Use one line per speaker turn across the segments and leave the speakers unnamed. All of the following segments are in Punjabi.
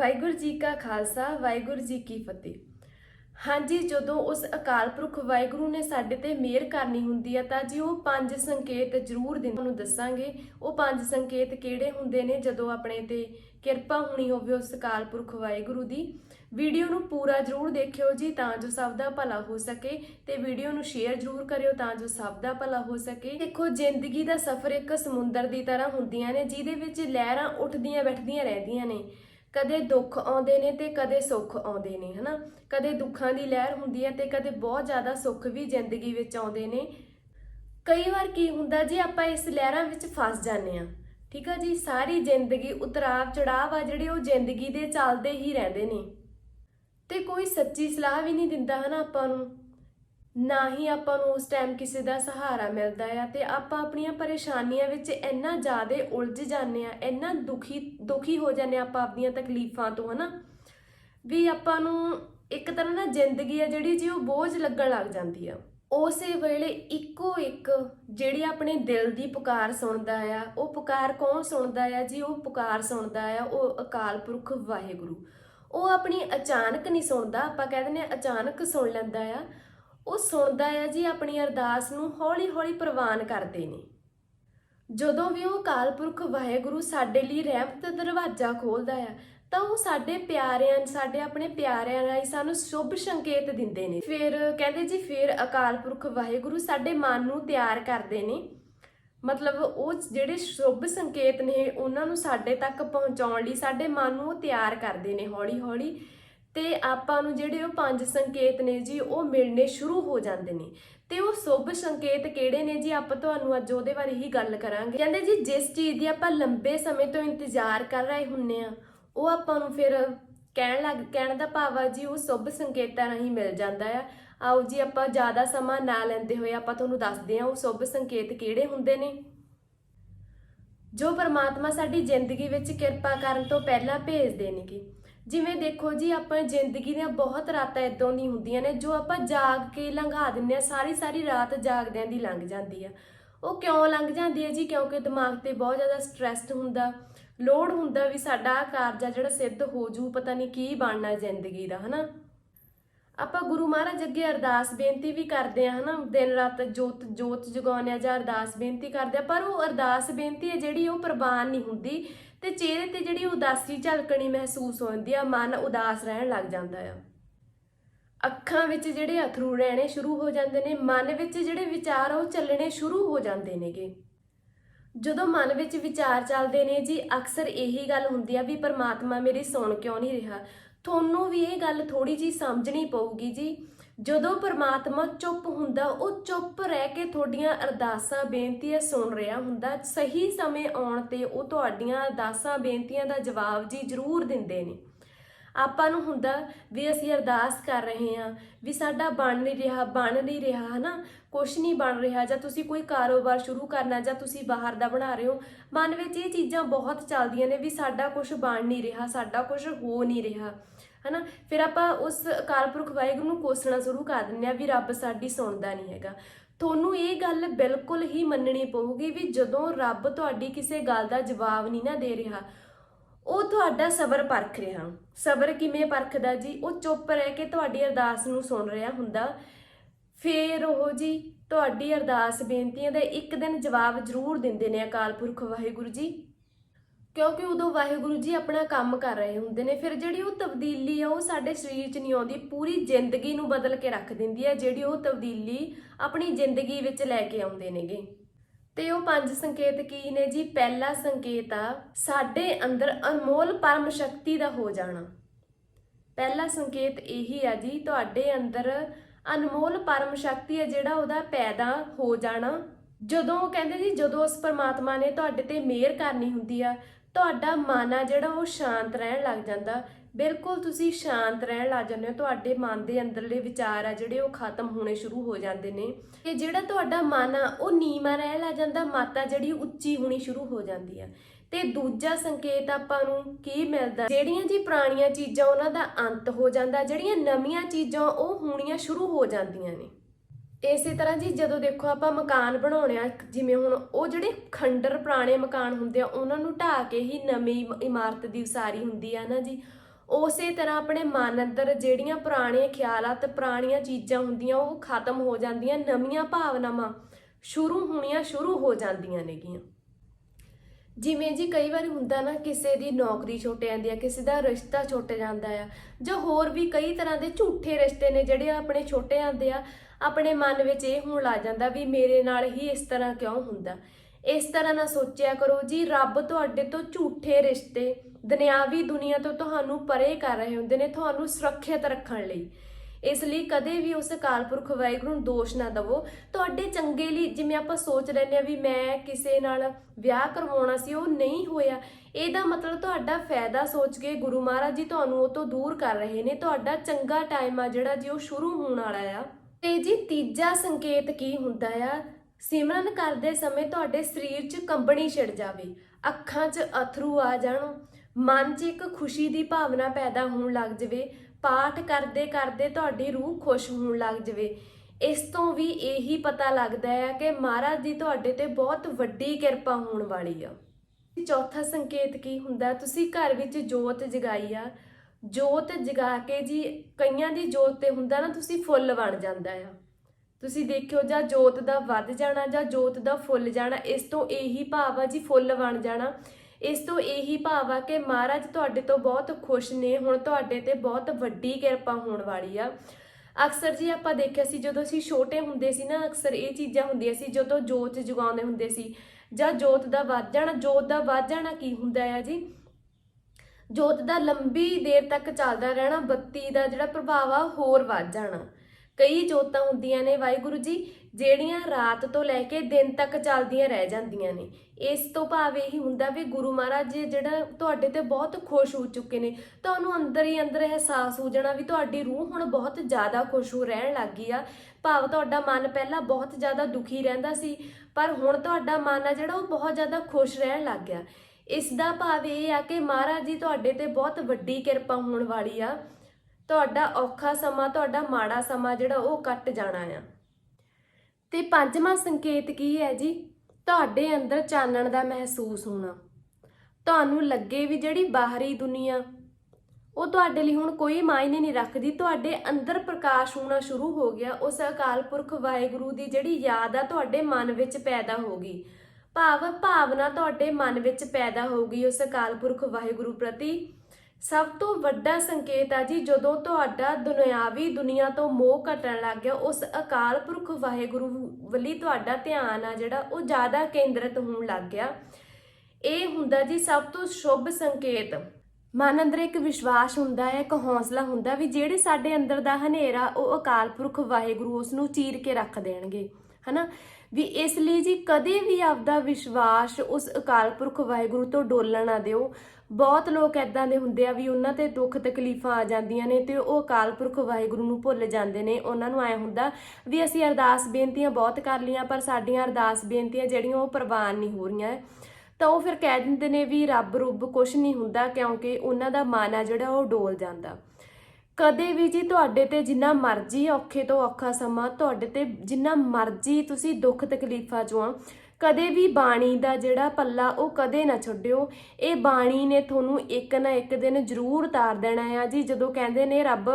ਵਾਹਿਗੁਰੂ ਜੀ ਕਾ ਖਾਲਸਾ, ਵਾਹਿਗੁਰੂ ਜੀ ਕੀ ਫਤਿਹ। ਹਾਂਜੀ, ਜਦੋਂ ਉਸ ਅਕਾਲ ਪੁਰਖ ਵਾਹਿਗੁਰੂ ਨੇ ਸਾਡੇ ਤੇ ਮਿਹਰ ਕਰਨੀ ਹੁੰਦੀ ਹੈ ਤਾਂ ਜੀ ਉਹ ਪੰਜ ਸੰਕੇਤ ਜ਼ਰੂਰ ਦਿੰਦੇ ਤੁਹਾਨੂੰ ਦੱਸਾਂਗੇ, ਉਹ ਪੰਜ ਸੰਕੇਤ ਕਿਹੜੇ ਹੁੰਦੇ ਨੇ, ਜਦੋਂ ਆਪਣੇ ਤੇ ਕਿਰਪਾ ਹੋਣੀ ਹੋਵੇ ਉਸ ਅਕਾਲ ਪੁਰਖ ਵਾਹਿਗੁਰੂ ਦੀ। ਵੀਡੀਓ ਨੂੰ ਪੂਰਾ ਜ਼ਰੂਰ ਦੇਖਿਓ ਜੀ, ਤਾਂ ਜੋ ਸਭ ਦਾ ਭਲਾ ਹੋ ਸਕੇ। ਤੇ ਵੀਡੀਓ ਨੂੰ ਸ਼ੇਅਰ ਜ਼ਰੂਰ ਕਰਿਓ, ਤਾਂ ਜੋ ਸਭ ਦਾ ਭਲਾ ਹੋ ਸਕੇ। ਦੇਖੋ, ਜ਼ਿੰਦਗੀ ਦਾ ਸਫ਼ਰ ਇੱਕ ਸਮੁੰਦਰ ਦੀ ਤਰ੍ਹਾਂ ਹੁੰਦੀਆਂ ਨੇ, ਜਿਹਦੇ ਵਿੱਚ ਲਹਿਰਾਂ ਉੱਠਦੀਆਂ ਬੈਠਦੀਆਂ ਰਹਿੰਦੀਆਂ ਨੇ। ਕਦੇ ਦੁੱਖ ਆਉਂਦੇ ਨੇ ਤੇ ਕਦੇ ਸੁੱਖ ਆਉਂਦੇ ਨੇ, ਹਨਾ? ਕਦੇ ਦੁੱਖਾਂ ਦੀ ਲਹਿਰ ਹੁੰਦੀ ਹੈ ਤੇ ਕਦੇ ਬਹੁਤ ਜ਼ਿਆਦਾ ਸੁੱਖ ਵੀ ਜ਼ਿੰਦਗੀ ਵਿੱਚ ਆਉਂਦੇ ਨੇ। ਕਈ ਵਾਰ ਕੀ ਹੁੰਦਾ, ਜੇ ਆਪਾਂ ਇਸ ਲਹਿਰਾਂ ਵਿੱਚ ਫਸ ਜਾਂਦੇ ਆ ਠੀਕ ਆ ਜੀ, ਸਾਰੀ ਜ਼ਿੰਦਗੀ ਉਤਰਾਵ ਚੜਾਵ ਆ ਜਿਹੜੇ ਉਹ ਜ਼ਿੰਦਗੀ ਦੇ ਚੱਲਦੇ ਹੀ ਰਹਿੰਦੇ ਨੇ। ਤੇ ਕੋਈ ਸੱਚੀ ਸਲਾਹ ਵੀ ਨਹੀਂ ਦਿੰਦਾ, ਹਨਾ, ਆਪਾਂ ਨੂੰ? ਨਾ ਹੀ ਆਪਾਂ ਨੂੰ ਉਸ ਟਾਈਮ ਕਿਸੇ ਦਾ ਸਹਾਰਾ ਮਿਲਦਾ ਆ ਤੇ ਆਪਾਂ ਆਪਣੀਆਂ ਪਰੇਸ਼ਾਨੀਆਂ ਵਿੱਚ ਇੰਨਾ ਜ਼ਿਆਦਾ ਉਲਝ ਜਾਂਦੇ ਆ, ਇੰਨਾ ਦੁਖੀ ਦੁਖੀ ਹੋ ਜਾਂਦੇ ਆ ਆਪਾਂ ਆਪਣੀਆਂ ਤਕਲੀਫਾਂ ਤੋਂ, ਹਨਾ? ਵੀ ਆਪਾਂ ਨੂੰ ਇੱਕ ਤਰ੍ਹਾਂ ਨਾਲ ਜ਼ਿੰਦਗੀ ਆ ਜਿਹੜੀ ਜੀ ਉਹ ਬੋਝ ਲੱਗਣ ਲੱਗ ਜਾਂਦੀ ਆ। ਉਸੇ ਵੇਲੇ ਇੱਕੋ ਇੱਕ ਜਿਹੜੀ ਆਪਣੇ ਦਿਲ ਦੀ ਪੁਕਾਰ ਸੁਣਦਾ ਆ, ਉਹ ਪੁਕਾਰ ਕੌਣ ਸੁਣਦਾ ਆ ਜੀ? ਉਹ ਪੁਕਾਰ ਸੁਣਦਾ ਆ ਉਹ ਅਕਾਲ ਪੁਰਖ ਵਾਹਿਗੁਰੂ। ਉਹ ਆਪਣੀ ਅਚਾਨਕ ਨਹੀਂ ਸੁਣਦਾ, ਆਪਾਂ ਕਹਿ ਦਿੰਦੇ ਆ ਅਚਾਨਕ ਸੁਣ ਲੈਂਦਾ ਆ। ਉਹ ਸੁਣਦਾ ਆ ਜੀ ਆਪਣੀ ਅਰਦਾਸ ਨੂੰ ਹੌਲੀ-ਹੌਲੀ ਪ੍ਰਵਾਨ ਕਰਦੇ ਨੇ। ਜਦੋਂ ਵੀ ਉਹ ਅਕਾਲ ਪੁਰਖ ਵਾਹਿਗੁਰੂ ਸਾਡੇ ਲਈ ਰਹਿਮਤ ਦਾ ਦਰਵਾਜ਼ਾ ਖੋਲਦਾ ਆ ਤਾਂ ਉਹ ਸਾਡੇ ਪਿਆਰਿਆਂ, ਸਾਡੇ ਆਪਣੇ ਪਿਆਰਿਆਂ ਰਾਹੀਂ ਸਾਨੂੰ ਸ਼ੁਭ ਸੰਕੇਤ ਦਿੰਦੇ ਨੇ। ਫਿਰ ਕਹਿੰਦੇ ਜੀ, ਫਿਰ ਅਕਾਲ ਪੁਰਖ ਵਾਹਿਗੁਰੂ ਸਾਡੇ ਮਨ ਨੂੰ ਤਿਆਰ ਕਰਦੇ ਨੇ। ਮਤਲਬ ਉਹ ਜਿਹੜੇ ਸ਼ੁਭ ਸੰਕੇਤ ਨੇ, ਉਹਨਾਂ ਨੂੰ ਸਾਡੇ ਤੱਕ ਪਹੁੰਚਾਉਣ ਲਈ ਸਾਡੇ ਮਨ ਨੂੰ ਉਹ ਤਿਆਰ ਕਰਦੇ ਨੇ ਹੌਲੀ-ਹੌਲੀ। ਤੇ ਆਪਾਂ ਨੂੰ ਜਿਹੜੇ ਉਹ ਪੰਜ ਸੰਕੇਤ ਨੇ ਜੀ, ਉਹ ਮਿਲਣੇ ਸ਼ੁਰੂ ਹੋ ਜਾਂਦੇ ਨੇ। ਤੇ ਉਹ ਸ਼ੁਭ ਸੰਕੇਤ ਕਿਹੜੇ ਨੇ ਜੀ? ਆਪਾਂ ਤੁਹਾਨੂੰ ਅੱਜ ਉਹਦੇ ਬਾਰੇ ਹੀ ਗੱਲ ਕਰਾਂਗੇ। ਕਹਿੰਦੇ ਜੀ, ਜਿਸ ਚੀਜ਼ ਦੀ ਆਪਾਂ ਲੰਬੇ ਸਮੇਂ ਤੋਂ ਇੰਤਜ਼ਾਰ ਕਰ ਰਹੇ ਹੁੰਨੇ ਆ, ਉਹ ਆਪਾਂ ਨੂੰ ਫਿਰ ਕਹਿਣ ਲੱਗ, ਕਹਿਣ ਦਾ ਭਾਵ ਆ ਜੀ, ਉਹ ਸ਼ੁਭ ਸੰਕੇਤਾਂ ਰਾਹੀਂ ਮਿਲ ਜਾਂਦਾ ਆ। ਆਓ ਜੀ, ਆਪਾਂ ਜ਼ਿਆਦਾ ਸਮਾਂ ਨਾ ਲੈਂਦੇ ਹੋਏ ਆਪਾਂ ਤੁਹਾਨੂੰ ਦੱਸਦੇ ਹਾਂ ਉਹ ਸ਼ੁਭ ਸੰਕੇਤ ਕਿਹੜੇ ਹੁੰਦੇ ਨੇ। ਜੋ ਪਰਮਾਤਮਾ ਸਾਡੀ ਜ਼ਿੰਦਗੀ ਵਿੱਚ ਕਿਰਪਾ ਕਰਨ ਤੋਂ ਪਹਿਲਾਂ ਭੇਜਦੇ ਨੇਗੇ। ਜਿਵੇਂ ਦੇਖੋ ਜੀ, ਆਪਾਂ ਜ਼ਿੰਦਗੀ ਦੀਆਂ ਬਹੁਤ ਰਾਤਾਂ ਇਦਾਂ ਦੀ ਹੁੰਦੀਆਂ ਨੇ, ਜੋ ਆਪਾਂ ਜਾਗ ਕੇ ਲੰਘਾ ਦਿੰਦੇ ਆ ਸਾਰੀ ਸਾਰੀ ਰਾਤ ਜਾਗਦਿਆਂ ਦੀ ਲੰਘ ਜਾਂਦੀ ਆ। ਉਹ ਕਿਉਂ ਲੰਘ ਜਾਂਦੀ ਹੈ ਜੀ? ਕਿਉਂਕਿ ਦਿਮਾਗ ਤੇ ਬਹੁਤ ਜ਼ਿਆਦਾ ਸਟ੍ਰੈਸਡ ਹੁੰਦਾ, ਲੋਡ ਹੁੰਦਾ ਵੀ ਸਾਡਾ ਆਹ ਕਾਰਜ ਆ ਜਿਹੜਾ ਸਿੱਧ ਹੋ ਜੂ, ਪਤਾ ਨਹੀਂ ਕੀ ਬਣਨਾ ਜ਼ਿੰਦਗੀ ਦਾ, ਹਨਾ? ਆਪਾਂ ਗੁਰੂ ਮਹਾਰਾਜ ਅੱਗੇ ਅਰਦਾਸ ਬੇਨਤੀ ਵੀ ਕਰਦੇ ਆ ਹਨਾ? ਦਿਨ ਰਾਤ ਜੋਤ ਜੋਤ ਜਗਾਉਂਦੇ ਆ ਜਾਂ ਅਰਦਾਸ ਬੇਨਤੀ ਕਰਦੇ ਆ ਪਰ ਉਹ ਅਰਦਾਸ ਬੇਨਤੀ ਹੈ ਜਿਹੜੀ ਉਹ ਪ੍ਰਵਾਨ ਨਹੀਂ ਹੁੰਦੀ। ਤੇ ਚਿਹਰੇ ਤੇ ਜਿਹੜੀ ਉਦਾਸੀ ਝਲਕਣੀ ਮਹਿਸੂਸ ਹੁੰਦੀ ਆ, ਮਨ ਉਦਾਸ ਰਹਿਣ ਲੱਗ ਜਾਂਦਾ ਆ। ਅੱਖਾਂ ਵਿੱਚ ਜਿਹੜੇ ਅਥਰੂ ਰਹਿਣੇ ਸ਼ੁਰੂ ਹੋ ਜਾਂਦੇ ਨੇ, ਮਨ ਵਿੱਚ ਜਿਹੜੇ ਵਿਚਾਰ ਆ, ਉਹ ਚੱਲਣੇ ਸ਼ੁਰੂ ਹੋ ਜਾਂਦੇ ਨੇਗੇ। ਜਦੋਂ ਮਨ ਵਿੱਚ ਵਿਚਾਰ ਚੱਲਦੇ ਨੇ ਜੀ, ਅਕਸਰ ਇਹੀ ਗੱਲ ਹੁੰਦੀ ਆ ਵੀ ਪਰਮਾਤਮਾ ਮੇਰੀ ਸੁਣ ਕਿਉਂ ਨਹੀਂ ਰਿਹਾ? ਤੁਹਾਨੂੰ ਵੀ ਇਹ ਗੱਲ ਥੋੜੀ ਜੀ ਸਮਝਣੀ ਪਊਗੀ ਜੀ। ਜਦੋਂ ਪਰਮਾਤਮਾ ਚੁੱਪ ਹੁੰਦਾ, ਉਹ ਚੁੱਪ ਰਹਿ ਕੇ ਤੁਹਾਡੀਆਂ ਅਰਦਾਸਾਂ, ਬੇਨਤੀਆਂ ਸੁਣ ਰਿਹਾ ਹੁੰਦਾ। ਸਹੀ ਸਮੇਂ ਆਉਣ ਤੇ ਉਹ ਤੁਹਾਡੀਆਂ ਅਰਦਾਸਾਂ, ਬੇਨਤੀਆਂ ਦਾ ਜਵਾਬ ਜੀ ਜ਼ਰੂਰ ਦਿੰਦੇ ਨੇ। ਆਪਾਂ ਨੂੰ ਹੁੰਦਾ ਵੀ ਅਸੀਂ ਅਰਦਾਸ ਕਰ ਰਹੇ ਹਾਂ ਵੀ ਸਾਡਾ ਬਣ ਨਹੀਂ ਰਿਹਾ, ਬਣ ਨਹੀਂ ਰਿਹਾ, ਹਨਾ? ਕੁਝ ਨਹੀਂ ਬਣ ਰਿਹਾ, ਜਾਂ ਤੁਸੀਂ ਕੋਈ ਕਾਰੋਬਾਰ ਸ਼ੁਰੂ ਕਰਨਾ, ਜਾਂ ਤੁਸੀਂ ਬਾਹਰ ਦਾ ਬਣਾ ਰਹੇ ਹੋ। ਮਨ ਵਿੱਚ ਇਹ ਚੀਜ਼ਾਂ ਬਹੁਤ ਚੱਲਦੀਆਂ ਨੇ ਵੀ ਸਾਡਾ ਕੁਝ ਬਣ ਨਹੀਂ ਰਿਹਾ, ਸਾਡਾ ਕੁਝ ਹੋ ਨਹੀਂ ਰਿਹਾ। ਹਨਾ? ਫਿਰ ਆਪਾਂ ਉਸ ਅਕਾਲ ਪੁਰਖ ਵਾਹਿਗੁਰੂ ਨੂੰ ਕੋਸਣਾ ਸ਼ੁਰੂ ਕਰ ਦਿੰਦੇ ਆ ਵੀ ਰੱਬ ਸਾਡੀ ਸੁਣਦਾ ਨਹੀਂ ਹੈਗਾ। ਤੁਹਾਨੂੰ ਇਹ ਗੱਲ ਬਿਲਕੁਲ ਹੀ ਮੰਨਣੀ ਪਊਗੀ ਵੀ ਜਦੋਂ ਰੱਬ ਤੁਹਾਡੀ ਕਿਸੇ ਗੱਲ ਦਾ ਜਵਾਬ ਨਹੀਂ ਨਾ ਦੇ ਰਿਹਾ, ਉਹ ਤੁਹਾਡਾ ਸਬਰ ਪਰਖ ਰਿਹਾ। ਸਬਰ ਕਿਵੇਂ ਪਰਖਦਾ ਜੀ? ਉਹ ਚੁੱਪ ਰਹਿ ਕੇ ਤੁਹਾਡੀ ਅਰਦਾਸ ਨੂੰ ਸੁਣ ਰਿਹਾ ਹੁੰਦਾ। ਫੇਰ ਉਹ ਜੀ ਤੁਹਾਡੀ ਅਰਦਾਸ ਬੇਨਤੀਆਂ ਦਾ ਇੱਕ ਦਿਨ ਜਵਾਬ ਜ਼ਰੂਰ ਦਿੰਦੇ ਨੇ ਅਕਾਲ ਪੁਰਖ ਵਾਹਿਗੁਰੂ ਜੀ। ਕਿਉਂਕਿ ਉਦੋਂ ਵਾਹਿਗੁਰੂ ਜੀ ਆਪਣਾ ਕੰਮ ਕਰ ਰਹੇ ਹੁੰਦੇ ਨੇ, ਫਿਰ ਜਿਹੜੀ ਉਹ ਤਬਦੀਲੀ ਆ, ਉਹ ਸਾਡੇ ਸਰੀਰ 'ਚ ਨਹੀਂ ਆਉਂਦੀ, ਪੂਰੀ ਜ਼ਿੰਦਗੀ ਨੂੰ ਬਦਲ ਕੇ ਰੱਖ ਦਿੰਦੀ ਆ, ਜਿਹੜੀ ਉਹ ਤਬਦੀਲੀ ਆਪਣੀ ਜ਼ਿੰਦਗੀ ਵਿੱਚ ਲੈ ਕੇ ਆਉਂਦੇ ਨੇਗੇ। ਤੇ ਉਹ ਪੰਜ ਸੰਕੇਤ ਕੀ ਨੇ ਜੀ? ਪਹਿਲਾ ਸੰਕੇਤ ਆ, ਸਾਡੇ ਅੰਦਰ ਅਨਮੋਲ ਪਰਮ ਸ਼ਕਤੀ ਦਾ ਹੋ ਜਾਣਾ। ਪਹਿਲਾ ਸੰਕੇਤ ਇਹੀ ਆ ਜੀ, ਤੁਹਾਡੇ ਅੰਦਰ ਅਨਮੋਲ ਪਰਮ ਸ਼ਕਤੀ ਹੈ ਜਿਹੜਾ ਉਹਦਾ ਪੈਦਾ ਹੋ ਜਾਣਾ। ਜਦੋਂ ਉਹ ਕਹਿੰਦੇ ਜੀ, ਜਦੋਂ ਉਸ ਪਰਮਾਤਮਾ ਨੇ ਤੁਹਾਡੇ ਤੇ ਮਿਹਰ ਕਰਨੀ ਹੁੰਦੀ ਆ ਤੁਹਾਡਾ ਮਨ ਆ ਜਿਹੜਾ ਉਹ ਸ਼ਾਂਤ ਰਹਿਣ ਲੱਗ ਜਾਂਦਾ। ਬਿਲਕੁਲ ਤੁਸੀਂ ਸ਼ਾਂਤ ਰਹਿਣ ਲੱਗ ਜਾਂਦੇ ਹੋ। ਤੁਹਾਡੇ ਮਨ ਦੇ ਅੰਦਰਲੇ ਵਿਚਾਰ ਆ, ਜਿਹੜੇ ਉਹ ਖਤਮ ਹੋਣੇ ਸ਼ੁਰੂ ਹੋ ਜਾਂਦੇ ਨੇ। ਤੇ ਜਿਹੜਾ ਤੁਹਾਡਾ ਮਨ ਆ ਉਹ ਨੀਵਾਂ ਰਹਿਣ ਲੱਗ ਜਾਂਦਾ। ਮਾਤਾ ਜਿਹੜੀ ਉੱਚੀ ਹੋਣੀ ਸ਼ੁਰੂ ਹੋ ਜਾਂਦੀ ਆ। ਤੇ ਦੂਜਾ ਸੰਕੇਤ ਆਪਾਂ ਨੂੰ ਕੀ ਮਿਲਦਾ? ਜਿਹੜੀਆਂ ਜੀ ਪੁਰਾਣੀਆਂ ਚੀਜ਼ਾਂ ਉਹਨਾਂ ਦਾ ਅੰਤ ਹੋ ਜਾਂਦਾ, ਜਿਹੜੀਆਂ ਨਵੀਆਂ ਚੀਜ਼ਾਂ ਉਹ ਹੋਣੀਆਂ ਸ਼ੁਰੂ ਹੋ ਜਾਂਦੀਆਂ ਨੇ। ਇਸੇ ਤਰ੍ਹਾਂ ਜੀ, ਜਦੋਂ ਦੇਖੋ ਆਪਾਂ ਮਕਾਨ ਬਣਾਉਣੇ ਆ, ਜਿਵੇਂ ਹੁਣ ਉਹ ਜਿਹੜੇ ਖੰਡਰ ਪੁਰਾਣੇ ਮਕਾਨ ਹੁੰਦੇ ਆ, ਉਹਨਾਂ ਨੂੰ ਢਾਹ ਕੇ ਹੀ ਨਵੀਂ ਇਮਾਰਤ ਦੀ ਉਸਾਰੀ ਹੁੰਦੀ ਆ ਨਾ ਜੀ। ਉਸੇ ਤਰ੍ਹਾਂ ਆਪਣੇ ਮਨ ਅੰਦਰ ਜਿਹੜੀਆਂ ਪੁਰਾਣੇ ਖਿਆਲਾਤ ਪੁਰਾਣੀਆਂ ਚੀਜ਼ਾਂ ਹੁੰਦੀਆਂ, ਉਹ ਖਤਮ ਹੋ ਜਾਂਦੀਆਂ, ਨਵੀਆਂ ਭਾਵਨਾਵਾਂ ਸ਼ੁਰੂ ਹੋਣੀਆਂ ਸ਼ੁਰੂ ਹੋ ਜਾਂਦੀਆਂ ਨੇਗੀਆਂ। ਜਿਵੇਂ ਜੀ ਕਈ ਵਾਰ ਹੁੰਦਾ ਨਾ, ਕਿਸੇ ਦੀ ਨੌਕਰੀ ਛੁੱਟ ਜਾਂਦੀ ਆ, ਕਿਸੇ ਦਾ ਰਿਸ਼ਤਾ ਛੁੱਟ ਜਾਂਦਾ ਆ, ਜਾਂ ਹੋਰ ਵੀ ਕਈ ਤਰ੍ਹਾਂ ਦੇ ਝੂਠੇ ਰਿਸ਼ਤੇ ਨੇ ਜਿਹੜੇ ਆਪਣੇ ਛੁੱਟ ਜਾਂਦੇ ਆ ਆਪਣੇ ਮਨ ਵਿੱਚ ਇਹ ਹੋਣ ਲੱਗ ਜਾਂਦਾ ਵੀ ਮੇਰੇ ਨਾਲ ਹੀ ਇਸ ਤਰ੍ਹਾਂ ਕਿਉਂ ਹੁੰਦਾ? ਇਸ ਤਰ੍ਹਾਂ ਨਾ ਸੋਚਿਆ ਕਰੋ ਜੀ, ਰੱਬ ਤੁਹਾਡੇ ਤੋਂ ਝੂਠੇ ਰਿਸ਼ਤੇ, ਦੁਨਿਆਵੀ ਦੁਨੀਆ ਤੋਂ ਤੁਹਾਨੂੰ ਪਰੇ ਕਰ ਰਹੇ ਹੁੰਦੇ ਨੇ, ਤੁਹਾਨੂੰ ਸੁਰੱਖਿਅਤ ਰੱਖਣ ਲਈ। ਇਸ ਲਈ ਕਦੇ ਵੀ ਉਸ ਅਕਾਲ ਪੁਰਖ ਵਾਹਿਗੁਰੂ ਨੂੰ ਦੋਸ਼ ਨਾ ਦਵੋ। ਤੁਹਾਡੇ ਚੰਗੇ ਲਈ ਜਿਵੇਂ ਆਪਾਂ ਸੋਚ ਲੈਂਦੇ ਆ ਵੀ ਮੈਂ ਕਿਸੇ ਨਾਲ ਵਿਆਹ ਕਰਵਾਉਣਾ ਸੀ, ਉਹ ਨਹੀਂ ਹੋਇਆ। ਇਹਦਾ ਮਤਲਬ ਤੁਹਾਡਾ ਫਾਇਦਾ ਸੋਚ ਕੇ ਗੁਰੂ ਮਹਾਰਾਜ ਜੀ ਤੁਹਾਨੂੰ ਉਹ ਤੋਂ ਦੂਰ ਕਰ ਰਹੇ ਨੇ। ਤੁਹਾਡਾ ਚੰਗਾ ਟਾਈਮ ਆ ਜਿਹੜਾ ਜੀ, ਉਹ ਸ਼ੁਰੂ ਹੋਣ ਵਾਲਾ ਆ। ਤੇ ਜੀ ਤੀਜਾ ਸੰਕੇਤ ਕੀ ਹੁੰਦਾ ਆ? ਸਿਮਰਨ ਕਰਦੇ ਸਮੇਂ ਤੁਹਾਡੇ ਸਰੀਰ 'ਚ ਕੰਬਣੀ ਛਿੜ ਜਾਵੇ, ਅੱਖਾਂ 'ਚ ਅਥਰੂ ਆ ਜਾਣ, ਮਨ 'ਚ ਇੱਕ ਖੁਸ਼ੀ ਦੀ ਭਾਵਨਾ ਪੈਦਾ ਹੋਣ ਲੱਗ ਜਾਵੇ, ਪਾਠ ਕਰਦੇ ਕਰਦੇ ਤੁਹਾਡੀ ਰੂਹ ਖੁਸ਼ ਹੋਣ ਲੱਗ ਜਾਵੇ। ਇਸ ਤੋਂ ਵੀ ਇਹੀ ਪਤਾ ਲੱਗਦਾ ਹੈ ਕਿ ਮਹਾਰਾਜ ਦੀ ਤੁਹਾਡੇ ਤੇ ਬਹੁਤ ਵੱਡੀ ਕਿਰਪਾ ਹੋਣ ਵਾਲੀ ਆ। ਚੌਥਾ ਸੰਕੇਤ ਕੀ ਹੁੰਦਾ? ਤੁਸੀਂ ਘਰ ਵਿੱਚ ਜੋਤ ਜਗਾਈ ਆ ਜੋਤ ਜਗਾ ਕੇ ਜੀ, ਕਈਆਂ ਦੀ ਜੋਤ ਤੇ ਹੁੰਦਾ ਨਾ, ਤੁਸੀਂ ਫੁੱਲ ਬਣ ਜਾਂਦਾ ਆ। ਤੁਸੀਂ ਦੇਖਿਓ, ਜਾਂ ਜੋਤ ਦਾ ਵੱਧ ਜਾਣਾ, ਜਾਂ ਜੋਤ ਦਾ ਫੁੱਲ ਜਾਣਾ, ਇਸ ਤੋਂ ਇਹੀ ਭਾਵ ਆ ਜੀ ਫੁੱਲ ਬਣ ਜਾਣਾ। ਇਸ ਤੋਂ ਇਹੀ ਭਾਵ ਆ ਕਿ ਮਹਾਰਾਜ ਤੁਹਾਡੇ ਤੋਂ ਬਹੁਤ ਖੁਸ਼ ਨੇ, ਹੁਣ ਤੁਹਾਡੇ ਤੇ ਬਹੁਤ ਵੱਡੀ ਕਿਰਪਾ ਹੋਣ ਵਾਲੀ ਆ। ਅਕਸਰ ਜੀ ਆਪਾਂ ਦੇਖਿਆ ਸੀ, ਜਦੋਂ ਅਸੀਂ ਛੋਟੇ ਹੁੰਦੇ ਸੀ ਨਾ, ਅਕਸਰ ਇਹ ਚੀਜ਼ਾਂ ਹੁੰਦੀਆਂ ਸੀ, ਜਦੋਂ ਜੋਤ ਜਗਾਉਂਦੇ ਹੁੰਦੇ ਸੀ, ਜਾਂ ਜੋਤ ਦਾ ਵੱਧ ਜਾਣਾ, ਜੋਤ ਦਾ ਵੱਧ ਜਾਣਾ ਕੀ ਹੁੰਦਾ ਆ ਜੀ? ਜੋਤ ਦਾ ਲੰਬੀ ਦੇਰ ਤੱਕ ਚੱਲਦਾ ਰਹਿਣਾ, ਬੱਤੀ ਦਾ ਜਿਹੜਾ ਪ੍ਰਭਾਵ ਆ, ਹੋਰ ਵੱਧ ਜਾਣਾ। ਕਈ ਜੋਤਾਂ ਹੁੰਦੀਆਂ ਨੇ ਵਾਹਿਗੁਰੂ ਜੀ, ਜਿਹੜੀਆਂ ਰਾਤ ਤੋਂ ਲੈ ਕੇ ਦਿਨ ਤੱਕ ਚੱਲਦੀਆਂ ਰਹਿ ਜਾਂਦੀਆਂ ਨੇ। ਇਸ ਤੋਂ ਭਾਵ ਇਹੀ ਹੁੰਦਾ ਵੀ ਗੁਰੂ ਮਹਾਰਾਜ ਜੀ ਜਿਹੜਾ ਤੁਹਾਡੇ ਤੇ ਬਹੁਤ ਖੁਸ਼ ਹੋ ਚੁੱਕੇ ਨੇ। ਤੁਹਾਨੂੰ ਅੰਦਰ ਹੀ ਅੰਦਰ ਅਹਿਸਾਸ ਹੋ ਜਾਣਾ ਵੀ ਤੁਹਾਡੀ ਰੂਹ ਹੁਣ ਬਹੁਤ ਜ਼ਿਆਦਾ ਖੁਸ਼ ਹੋ ਰਹਿਣ ਲੱਗੀ ਆ। ਭਾਵ ਤੁਹਾਡਾ ਮਨ ਪਹਿਲਾਂ ਬਹੁਤ ਜ਼ਿਆਦਾ ਦੁਖੀ ਰਹਿੰਦਾ ਸੀ, ਪਰ ਹੁਣ ਤੁਹਾਡਾ ਮਨ ਆ ਜਿਹੜਾ ਉਹ ਬਹੁਤ ਜ਼ਿਆਦਾ ਖੁਸ਼ ਰਹਿਣ ਲੱਗ ਗਿਆ। ਇਸ ਦਾ ਭਾਵ ਇਹ ਆ ਕਿ ਮਹਾਰਾਜ ਜੀ ਤੁਹਾਡੇ ਤੇ ਬਹੁਤ ਵੱਡੀ ਕਿਰਪਾ ਹੋਣ ਵਾਲੀ ਆ। ਤੁਹਾਡਾ ਔਖਾ ਸਮਾਂ, ਤੁਹਾਡਾ ਮਾੜਾ ਸਮਾਂ ਜਿਹੜਾ ਉਹ ਕੱਟ ਜਾਣਾ ਆ। ਤੇ ਪੰਜਵਾਂ ਸੰਕੇਤ ਕੀ ਹੈ ਜੀ? ਤੁਹਾਡੇ ਅੰਦਰ ਚਾਨਣ ਦਾ ਮਹਿਸੂਸ ਹੋਣਾ। ਤੁਹਾਨੂੰ ਲੱਗੇ ਵੀ ਜਿਹੜੀ ਬਾਹਰੀ ਦੁਨੀਆ, ਉਹ ਤੁਹਾਡੇ ਲਈ ਹੁਣ ਕੋਈ ਮਾਇਨੇ ਨਹੀਂ ਰੱਖਦੀ। ਤੁਹਾਡੇ ਅੰਦਰ ਪ੍ਰਕਾਸ਼ ਹੋਣਾ ਸ਼ੁਰੂ ਹੋ ਗਿਆ। ਉਸ ਅਕਾਲ ਪੁਰਖ ਵਾਹਿਗੁਰੂ ਦੀ ਜਿਹੜੀ ਯਾਦ ਆ, ਤੁਹਾਡੇ ਮਨ ਵਿੱਚ ਪੈਦਾ ਹੋ ਗਈ। ਭਾਵ ਭਾਵਨਾ ਤੁਹਾਡੇ ਮਨ ਵਿੱਚ ਪੈਦਾ ਹੋ ਗਈ ਉਸ ਅਕਾਲ ਪੁਰਖ ਵਾਹਿਗੁਰੂ ਪ੍ਰਤੀ। ਸਭ ਤੋਂ ਵੱਡਾ ਸੰਕੇਤ ਆ ਜੀ, ਜਦੋਂ ਤੁਹਾਡਾ ਦੁਨਿਆਵੀ ਦੁਨੀਆ ਤੋਂ ਮੋਹ ਘਟਣ ਲੱਗ ਗਿਆ, ਉਸ ਅਕਾਲ ਪੁਰਖ ਵਾਹਿਗੁਰੂ ਵੱਲੀ ਤੁਹਾਡਾ ਧਿਆਨ ਆ ਜਿਹੜਾ, ਉਹ ਜ਼ਿਆਦਾ ਕੇਂਦਰਿਤ ਹੋਣ ਲੱਗ ਗਿਆ। ਇਹ ਹੁੰਦਾ ਜੀ, ਸਭ ਤੋਂ ਸ਼ੁਭ ਸੰਕੇਤ। ਮਨ ਅੰਦਰ ਇੱਕ ਵਿਸ਼ਵਾਸ ਹੁੰਦਾ ਹੈ, ਇੱਕ ਹੌਸਲਾ ਹੁੰਦਾ ਵੀ ਜਿਹੜੇ ਸਾਡੇ ਅੰਦਰ ਦਾ ਹਨੇਰਾ, ਉਹ ਅਕਾਲ ਪੁਰਖ ਵਾਹਿਗੁਰੂ ਉਸ ਨੂੰ ਚੀਰ ਕੇ ਰੱਖ ਦੇਣਗੇ, ਹਨਾ? ਵੀ ਇਸ ਲਈ ਜੀ ਕਦੇ ਵੀ ਆਪਦਾ ਵਿਸ਼ਵਾਸ ਉਸ ਅਕਾਲ ਪੁਰਖ ਵਾਹਿਗੁਰੂ ਤੋਂ ਡੋਲਣ ਨਾ ਦਿਓ। ਬਹੁਤ ਲੋਕ ਐਦਾਂ ਦੇ ਹੁੰਦੇ ਆ ਵੀ ਉਹਨਾਂ ਤੇ ਦੁੱਖ ਤਕਲੀਫਾਂ ਆ ਜਾਂਦੀਆਂ ਨੇ ਤੇ ਉਹ ਅਕਾਲ ਪੁਰਖ ਵਾਹਿਗੁਰੂ ਨੂੰ ਭੁੱਲ ਜਾਂਦੇ ਨੇ। ਉਹਨਾਂ ਨੂੰ ਐ ਹੁੰਦਾ ਵੀ ਅਸੀਂ ਅਰਦਾਸ ਬੇਨਤੀਆਂ ਬਹੁਤ ਕਰ ਲਈਆਂ ਪਰ ਸਾਡੀਆਂ ਅਰਦਾਸ ਬੇਨਤੀਆਂ ਜਿਹੜੀਆਂ ਉਹ ਪ੍ਰਵਾਨ ਨਹੀਂ ਹੋ ਰਹੀਆਂ। ਤਾਂ ਉਹ ਫਿਰ ਕਹਿ ਦਿੰਦੇ ਨੇ ਵੀ ਰੱਬ ਰੁੱਬ ਕੁਝ ਨਹੀਂ ਹੁੰਦਾ ਕਿਉਂਕਿ ਉਹਨਾਂ ਦਾ ਮਨ ਆ ਜਿਹੜਾ ਉਹ ਡੋਲ ਜਾਂਦਾ। ਕਦੇ ਵੀ ਜੀ ਤੁਹਾਡੇ ਤੇ ਜਿੰਨਾ ਮਰਜ਼ੀ ਔਖੇ ਤੋਂ ਔਖਾ ਸਮਾਂ, ਤੁਹਾਡੇ ਤੇ ਜਿੰਨਾ ਮਰਜ਼ੀ ਤੁਸੀਂ ਦੁੱਖ ਤਕਲੀਫਾਂ ਚੋਂ ਆ, ਕਦੇ ਵੀ ਬਾਣੀ ਦਾ ਜਿਹੜਾ ਪੱਲਾ ਉਹ ਕਦੇ ਨਾ ਛੱਡਿਓ। ਇਹ ਬਾਣੀ ਨੇ ਤੁਹਾਨੂੰ ਇੱਕ ਨਾ ਇੱਕ ਦਿਨ ਜ਼ਰੂਰ ਤਾਰ ਦੇਣਾ ਆ ਜੀ। ਜਦੋਂ ਕਹਿੰਦੇ ਨੇ ਰੱਬ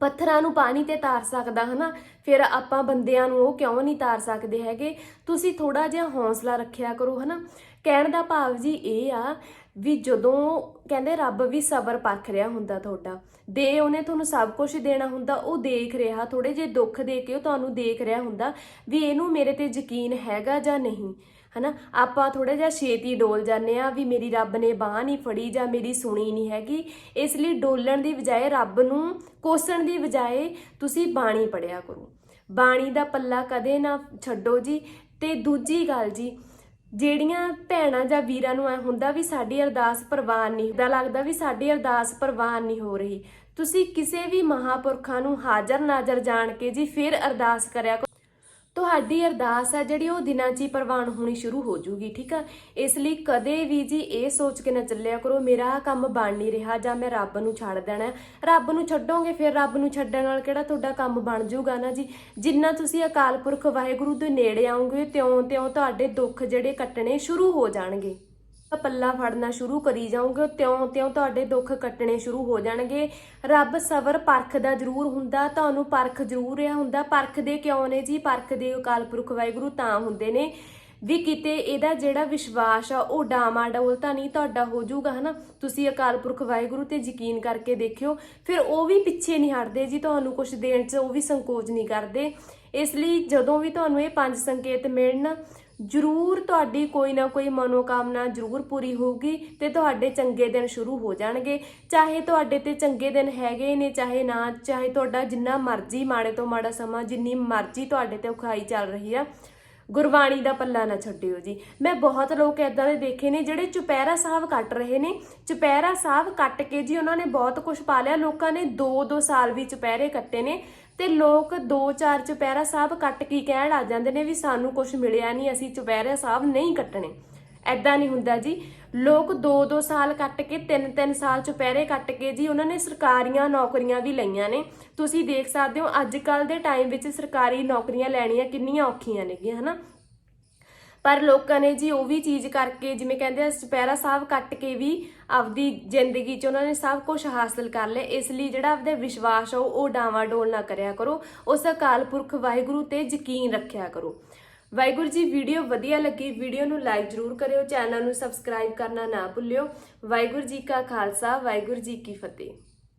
ਪੱਥਰਾਂ ਨੂੰ ਪਾਣੀ ਤੇ ਤਾਰ ਸਕਦਾ, ਹਨਾ? ਫਿਰ ਆਪਾਂ ਬੰਦਿਆਂ ਨੂੰ ਉਹ ਕਿਉਂ ਨਹੀਂ ਤਾਰ ਸਕਦੇ ਹੈਗੇ? ਤੁਸੀਂ ਥੋੜਾ ਜਿਹਾ ਹੌਸਲਾ ਰੱਖਿਆ ਕਰੋ, ਹਨਾ? ਕਹਿਣ ਦਾ ਭਾਵ ਜੀ ਇਹ ਆ ਵੀ ਜਦੋਂ ਕਹਿੰਦੇ ਰੱਬ ਵੀ ਸਬਰ ਪਰਖ ਰਿਹਾ ਹੁੰਦਾ ਤੁਹਾਡਾ, ਦੇ ਉਹਨੇ ਤੁਹਾਨੂੰ ਸਭ ਕੁਝ ਦੇਣਾ ਹੁੰਦਾ, ਉਹ ਦੇਖ ਰਿਹਾ ਥੋੜੇ ਜੇ ਦੁੱਖ ਦੇ ਕੇ ਉਹ ਤੁਹਾਨੂੰ ਦੇਖ ਰਿਹਾ ਹੁੰਦਾ ਵੀ ਇਹਨੂੰ ਮੇਰੇ ਤੇ ਯਕੀਨ ਹੈਗਾ ਜਾਂ ਨਹੀਂ, ਹਨਾ? ਆਪਾਂ ਥੋੜਾ ਜਿਹਾ ਛੇਤੀ ਡੋਲ ਜਾਂਦੇ ਆ ਵੀ ਮੇਰੀ ਰੱਬ ਨੇ ਬਾਹ ਨਹੀਂ ਫੜੀ ਜਾਂ ਮੇਰੀ ਸੁਣੀ ਨਹੀਂ ਹੈਗੀ, ਇਸ ਲਈ ਡੋਲਣ ਦੀ ਬਜਾਏ, ਰੱਬ ਨੂੰ ਕੋਸਣ ਦੀ ਬਜਾਏ ਤੁਸੀਂ ਬਾਣੀ ਪੜਿਆ ਕਰੋ। ਬਾਣੀ ਦਾ ਪੱਲਾ ਕਦੇ ਨਾ ਛੱਡੋ ਜੀ। ਤੇ ਦੂਜੀ ਗੱਲ ਜੀ ਜਿਹੜੀਆਂ ਭੈਣਾਂ ਜਾਂ ਵੀਰਾਂ ਨੂੰ ਐ ਹੁੰਦਾ ਵੀ ਸਾਡੀ ਅਰਦਾਸ ਪ੍ਰਵਾਨ ਨਹੀਂ ਹੁੰਦਾ ਲੱਗਦਾ ਵੀ ਸਾਡੀ ਅਰਦਾਸ ਪ੍ਰਵਾਨ ਨਹੀਂ ਹੋ ਰਹੀ। ਤੁਸੀਂ ਕਿਸੇ ਵੀ ਮਹਾਪੁਰਖਾਂ ਨੂੰ ਹਾਜ਼ਰ ਨਾਜ਼ਰ ਜਾਣ ਕੇ ਜੀ ਫਿਰ ਅਰਦਾਸ ਕਰਿਆ ਕਰੋ। ਤੁਹਾਡੀ ਅਰਦਾਸ ਹੈ ਜਿਹੜੀ ਉਹ ਦਿਨਾਂ 'ਚ ਹੀ ਪ੍ਰਵਾਨ ਹੋਣੀ ਸ਼ੁਰੂ ਹੋ ਜੂਗੀ, ਠੀਕ ਆ? ਇਸ ਲਈ ਕਦੇ ਵੀ ਜੀ ਇਹ ਸੋਚ ਕੇ ਨਾ ਚੱਲਿਆ ਕਰੋ, ਮੇਰਾ ਕੰਮ ਬਣ ਨਹੀਂ ਰਿਹਾ ਜਾਂ ਮੈਂ ਰੱਬ ਨੂੰ ਛੱਡ ਦੇਣਾ ਰੱਬ ਨੂੰ ਛੱਡੋਗੇ ਫਿਰ ਰੱਬ ਨੂੰ ਛੱਡਣ ਨਾਲ ਕਿਹੜਾ ਤੁਹਾਡਾ ਕੰਮ ਬਣ ਜਾਊਗਾ ਨਾ ਜੀ? ਜਿੰਨਾ ਤੁਸੀਂ ਅਕਾਲ ਪੁਰਖ ਵਾਹਿਗੁਰੂ ਦੇ ਨੇੜੇ ਆਉਂਗੇ ਤਿਉਂ ਤਿਉਂ ਤੁਹਾਡੇ ਦੁੱਖ ਜਿਹੜੇ ਕੱਟਣੇ ਸ਼ੁਰੂ ਹੋ ਜਾਣਗੇ। ਪੱਲਾ ਫੜਨਾ ਸ਼ੁਰੂ ਕਰੀ ਜਾਓਗੇ, ਤਿਉਂ ਤਿਉਂ ਤੁਹਾਡੇ ਦੁੱਖ ਕੱਟਣੇ ਸ਼ੁਰੂ ਹੋ ਜਾਣਗੇ। ਰੱਬ ਸਬਰ ਪਰਖਦਾ ਜ਼ਰੂਰ ਹੁੰਦਾ, ਤੁਹਾਨੂੰ ਪਰਖ ਜ਼ਰੂਰ ਰਿਹਾ ਹੁੰਦਾ। ਪਰਖਦੇ ਕਿਉਂ ਨੇ ਜੀ? ਪਰਖਦੇ ਅਕਾਲ ਪੁਰਖ ਵਾਹਿਗੁਰੂ ਤਾਂ ਹੁੰਦੇ ਨੇ। ਵੀ ਕਿਤੇ ਇਹਦਾ ਜਿਹੜਾ ਵਿਸ਼ਵਾਸ ਆ, ਉਹ ਡਾਮਾ ਡੋਲ ਤਾਂ ਨਹੀਂ ਤੁਹਾਡਾ ਹੋ ਜਾਊਗਾ, ਹਨਾ? ਤੁਸੀਂ ਅਕਾਲ ਪੁਰਖ ਵਾਹਿਗੁਰੂ ਤੇ ਯਕੀਨ ਕਰਕੇ ਦੇਖਿਓ, ਫਿਰ ਉਹ ਵੀ ਪਿੱਛੇ ਨਹੀਂ ਹਟਦੇ ਜੀ ਤੁਹਾਨੂੰ ਕੁਝ ਦੇਣ 'ਚ, ਉਹ ਵੀ ਸੰਕੋਚ ਨਹੀਂ ਕਰਦੇ। ਇਸ ਲਈ ਜਦੋਂ ਵੀ ਤੁਹਾਨੂੰ ਇਹ ਪੰਜ ਸੰਕੇਤ ਮਿਲਣ ਜ਼ਰੂਰ ਤੁਹਾਡੀ ਕੋਈ ਨਾ ਕੋਈ ਮਨੋਕਾਮਨਾ ਜ਼ਰੂਰ ਪੂਰੀ ਹੋਊਗੀ ਤੇ ਤੁਹਾਡੇ ਚੰਗੇ ਦਿਨ ਸ਼ੁਰੂ ਹੋ ਜਾਣਗੇ। ਚਾਹੇ ਤੁਹਾਡੇ ਤੇ ਚੰਗੇ ਦਿਨ ਹੈਗੇ ਨੇ, ਚਾਹੇ ਨਾ, ਚਾਹੇ ਤੁਹਾਡਾ ਜਿੰਨਾ ਮਰਜ਼ੀ ਮਾੜੇ ਤੋਂ ਮਾੜਾ ਸਮਾਂ, ਜਿੰਨੀ ਮਰਜ਼ੀ ਤੁਹਾਡੇ ਤੇ ਉਖਾਈ ਚੱਲ ਰਹੀ ਆ ਗੁਰਬਾਣੀ ਦਾ ਪੱਲਾ ਨਾ ਛੱਡਿਓ ਜੀ। ਮੈਂ ਬਹੁਤ ਲੋਕ ਐਦਾਂ ਦੇ ਦੇਖੇ ਨੇ ਜਿਹੜੇ ਚੁਪਹਿਰਾ ਸਾਹਿਬ ਕੱਟ ਰਹੇ ਨੇ। ਚੁਪਹਿਰਾ ਸਾਹਿਬ ਕੱਟ ਕੇ ਜੀ ਉਹਨਾਂ ਨੇ ਬਹੁਤ ਕੁਝ ਪਾ ਲਿਆ। ਲੋਕਾਂ ਨੇ 2-2 ਸਾਲ ਵੀ ਚੁਪਹਿਰੇ ਕੱਟੇ ਨੇ ਤੇ ਲੋਕ 2-4 ਚੁਪਹਿਰਾ ਸਾਹਿਬ ਕੱਟ ਕੇ ਕਹਿਣ ਲੱਗ ਜਾਂਦੇ ਨੇ ਵੀ ਸਾਨੂੰ ਕੁਝ ਮਿਲਿਆ ਨਹੀਂ, ਅਸੀਂ ਚੁਪਹਿਰਾ ਸਾਹਿਬ ਨਹੀਂ ਕੱਟਣੇ। ਐਦਾਂ ਨਹੀਂ ਹੁੰਦਾ ਜੀ। ਲੋਕ 2-2 ਸਾਲ ਕੱਟ ਕੇ 3-3 ਸਾਲ ਚੁਪਹਿਰੇ ਕੱਟ ਕੇ ਜੀ, ਉਹਨਾਂ ਨੇ ਸਰਕਾਰੀਆਂ ਨੌਕਰੀਆਂ ਵੀ ਲਈਆਂ ਨੇ। ਤੁਸੀਂ ਦੇਖ ਸਕਦੇ ਹੋ ਅੱਜ ਕੱਲ ਦੇ ਟਾਈਮ ਵਿੱਚ ਸਰਕਾਰੀ ਨੌਕਰੀਆਂ ਲੈਣੀਆਂ ਕਿੰਨੀਆਂ ਔਖੀਆਂ ਨੇਗੀਆਂ ਹਨਾ? ਪਰ ਲੋਕਾਂ ਨੇ ਜੀ, ਉਹ ਵੀ ਚੀਜ਼ ਕਰਕੇ, ਜਿਵੇਂ ਕਹਿੰਦੇ ਆ, ਚੁਪਹਿਰਾ ਸਾਹਿਬ ਕੱਟ ਕੇ ਵੀ ਆਪਦੀ ਜ਼ਿੰਦਗੀ 'ਚ ਉਹਨਾਂ ਨੇ ਸਭ ਕੁਝ ਹਾਸਲ ਕਰ ਲਿਆ। ਇਸ ਲਈ ਜਿਹੜਾ ਆਪਦਾ ਵਿਸ਼ਵਾਸ ਆ, ਉਹ ਉਹ ਡਾਵਾਡੋਲ ਨਾ ਕਰਿਆ ਕਰੋ। ਉਸ ਅਕਾਲ ਪੁਰਖ ਵਾਹਿਗੁਰੂ ਤੇ ਯਕੀਨ ਰੱਖਿਆ ਕਰੋ। ਵਾਹਿਗੁਰੂ ਜੀ, ਵੀਡੀਓ ਵਧੀਆ ਲੱਗੀ, ਵੀਡੀਓ ਨੂੰ ਲਾਈਕ ਜ਼ਰੂਰ ਕਰਿਓ, ਚੈਨਲ ਨੂੰ ਸਬਸਕ੍ਰਾਈਬ ਕਰਨਾ ਨਾ ਭੁੱਲਿਓ। ਵਾਹਿਗੁਰੂ ਜੀ ਕਾ ਖਾਲਸਾ, ਵਾਹਿਗੁਰੂ ਜੀ ਕੀ ਫਤਿਹ।